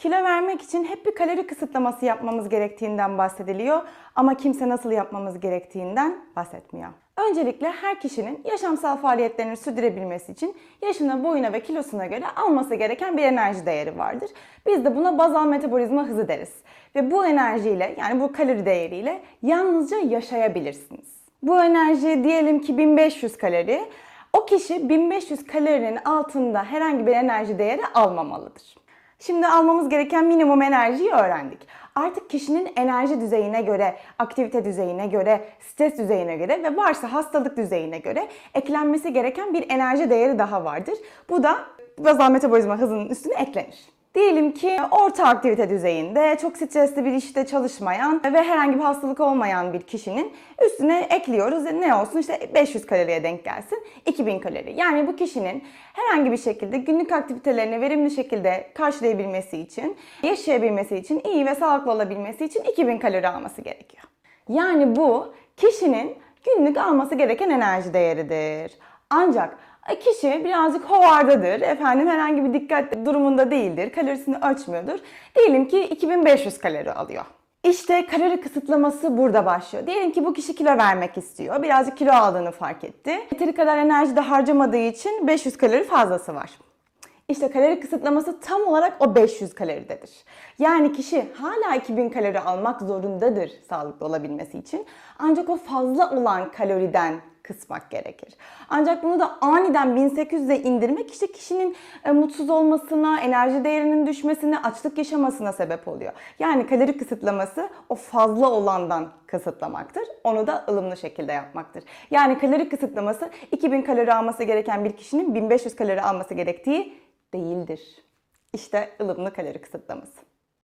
Kilo vermek için hep bir kalori kısıtlaması yapmamız gerektiğinden bahsediliyor ama kimse nasıl yapmamız gerektiğinden bahsetmiyor. Öncelikle her kişinin yaşamsal faaliyetlerini sürdürebilmesi için yaşına, boyuna ve kilosuna göre alması gereken bir enerji değeri vardır. Biz de buna bazal metabolizma hızı deriz. Ve bu enerjiyle yani bu kalori değeriyle yalnızca yaşayabilirsiniz. Bu enerji diyelim ki 1500 kalori. O kişi 1500 kalorinin altında herhangi bir enerji değeri almamalıdır. Şimdi almamız gereken minimum enerjiyi öğrendik. Artık kişinin enerji düzeyine göre, aktivite düzeyine göre, stres düzeyine göre ve varsa hastalık düzeyine göre eklenmesi gereken bir enerji değeri daha vardır. Bu da bazal metabolizma hızının üstüne eklenir. Diyelim ki orta aktivite düzeyinde çok stresli bir işte çalışmayan ve herhangi bir hastalık olmayan bir kişinin üstüne ekliyoruz. Ne olsun işte 500 kaloriye denk gelsin. 2000 kalori. Yani bu kişinin herhangi bir şekilde günlük aktivitelerini verimli şekilde karşılayabilmesi için, yaşayabilmesi için, iyi ve sağlıklı olabilmesi için 2000 kalori alması gerekiyor. Yani bu kişinin günlük alması gereken enerji değeridir. Ancak kişi birazcık hovardadır, efendim herhangi bir dikkat durumunda değildir, kalorisini ölçmüyordur. Diyelim ki 2500 kalori alıyor. İşte kalori kısıtlaması burada başlıyor. Diyelim ki bu kişi kilo vermek istiyor. Birazcık kilo aldığını fark etti. Yeteri kadar enerji de harcamadığı için 500 kalori fazlası var. İşte kalori kısıtlaması tam olarak o 500 kaloridedir. Yani kişi hala 2000 kalori almak zorundadır sağlıklı olabilmesi için. Ancak o fazla olan kaloriden kısmak gerekir. Ancak bunu da aniden 1800'e indirmek işte kişinin e, mutsuz olmasına, enerji değerinin düşmesine, açlık yaşamasına sebep oluyor. Yani kalori kısıtlaması o fazla olandan kısıtlamaktır. Onu da ılımlı şekilde yapmaktır. Yani kalori kısıtlaması 2000 kalori alması gereken bir kişinin 1500 kalori alması gerektiği değildir. İşte ılımlı kalori kısıtlaması.